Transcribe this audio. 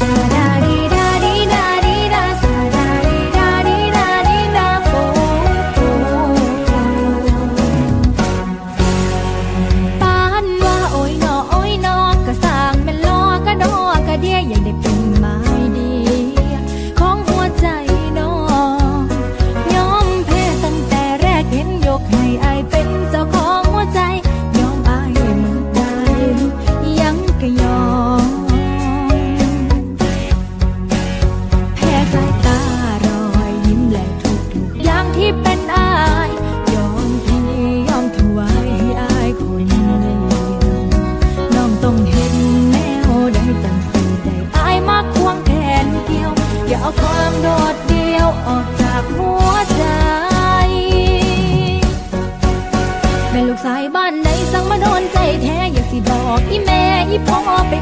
Thank you. ออกจากหัวใจ เป็นลูกสายบ้านใดสั่งมาโดนใจแท้ อย่าสิบอกอีแม่อีพ่อไป